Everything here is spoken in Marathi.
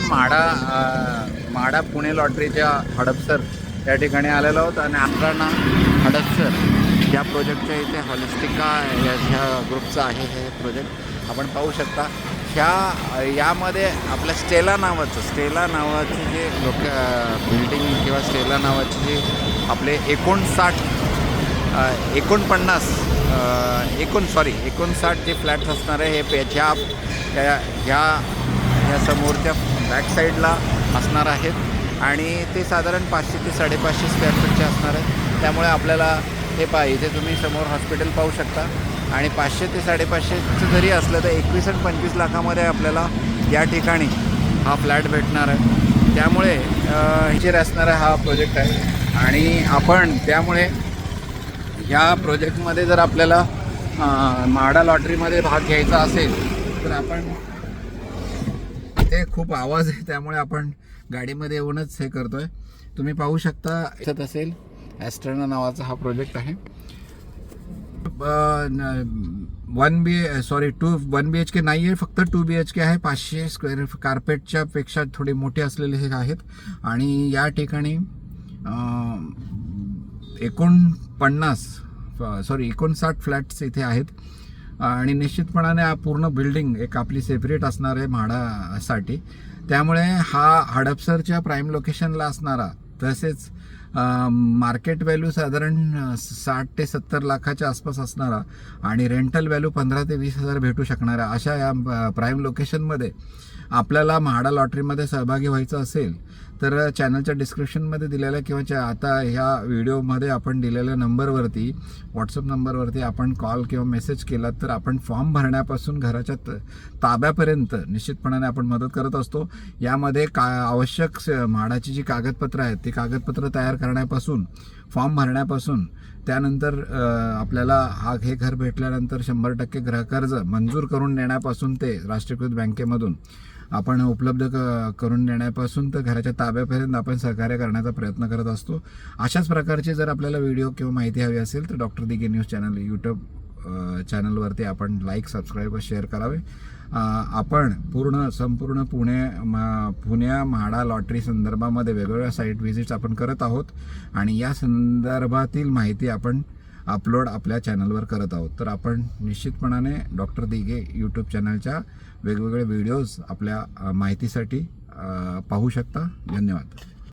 पण माडा माडा पुणे लॉटरीच्या हडपसर या ठिकाणी आलेलो आहोत आणि आंध्राना हडपसर. या प्रोजेक्टच्या इथे हॉलिस्टिका या ह्या ग्रुपचं आहे हे प्रोजेक्ट आपण पाहू शकता. ह्या यामध्ये आपल्या स्टेला नावाचं स्टेला नावाचं जे लोक बिल्डिंग किंवा स्टेला नावाचे जे आपले एकोणसाठ एकोणपन्नास एकोण सॉरी एकोणसाठ जे फ्लॅट्स असणार आहे हे पे- ह्या ह्या ह्या समोरच्या बॅक साईडला असणार आहेत. आणि ते साधारण पाचशे ते साडेपाचशे स्क्वेअर फीटचे असणार आहेत. त्यामुळे आपल्याला हे पहा इथे तुम्ही समोर हॉस्पिटल पाहू शकता. आणि पाचशे ते साडेपाचशेचं जरी असलं तर एकवीस आणि पंचवीस लाखामध्ये आपल्याला या ठिकाणी हा फ्लॅट भेटणार आहे. त्यामुळे हिचेर असणारा हा प्रोजेक्ट आहे. आणि आपण त्यामुळे या प्रोजेक्टमध्ये जर आपल्याला माडा लॉटरीमध्ये भाग घ्यायचा असेल तर आपण ते खूप आवाज आहे त्यामुळे आपण गाडीमध्ये येऊनच हे करतोय. तुम्ही पाहू शकता याच्यात असेल ॲस्ट्रना नावाचा हा प्रोजेक्ट आहे. One B sorry two one B H K नाही आहे फक्त टू बी एच के आहे. पाचशे स्क्वेअर कार्पेटच्या पेक्षा थोडे मोठे असलेले हे आहेत. आणि या ठिकाणी एकोणपन्नास सॉरी एकोणसाठ फ्लॅट्स इथे आहेत. आणि निश्चितपणाने हा पूर्ण बिल्डिंग एक आपली सेपरेट असणार आहे म्हाडासाठी. त्यामुळे हा हडपसरच्या प्राईम लोकेशनला असणारा तसेच मार्केट व्हॅल्यू साधारण साठ ते सत्तर लाखाच्या आसपास असणारा आणि रेंटल व्हॅल्यू पंधरा ते वीस हजार भेटू शकणारा अशा या प्राईम लोकेशनमध्ये आपल्याला म्हाडा लॉटरीमध्ये सहभागी व्हायचं असेल तर चॅनलच्या डिस्क्रिप्शनमध्ये दिलेल्या किंवा आता ह्या व्हिडिओमध्ये आपण दिलेल्या नंबरवरती व्हॉट्सअप नंबरवरती आपण कॉल किंवा मेसेज केला तर आपण फॉर्म भरण्यापासून घराच्या त- ताब्यापर्यंत निश्चितपणाने आपण मदत करत असतो. यामध्ये का आवश्यक स- म्हाडाची जी कागदपत्रं आहेत ती कागदपत्र तयार करण्यापासून फॉर्म भरण्यापासून त्यानंतर आपल्याला हा हे घर भेटल्यानंतर शंभर टक्के गृहकर्ज मंजूर करून देण्यापासून ते राष्ट्रीयकृत बँकेमधून. आपण उपलब्ध क करून देण्यापासून तर घराच्या ताब्यापर्यंत आपण सहकार्य करण्याचा प्रयत्न करत असतो. अशाच प्रकारचे जर आपल्याला व्हिडिओ किंवा माहिती हवी असेल तर doctor Dige news channel YouTube चॅनलवरती आपण लाईक सबस्क्राईब व शेअर करावे. आपण पूर्ण संपूर्ण पुणे मा- पुण्या म्हाडा लॉटरी संदर्भामध्ये वेगवेगळ्या साईट व्हिजिट्स आपण करत आहोत. आणि या संदर्भातील माहिती आपण अपलोड आपल्या चॅनलवर करत आहोत. तर आपण निश्चितपणाने डॉक्टर दिघे यूट्यूब चॅनलच्या वेगवेगळे व्हिडिओज आपल्या माहितीसाठी पाहू शकता. धन्यवाद.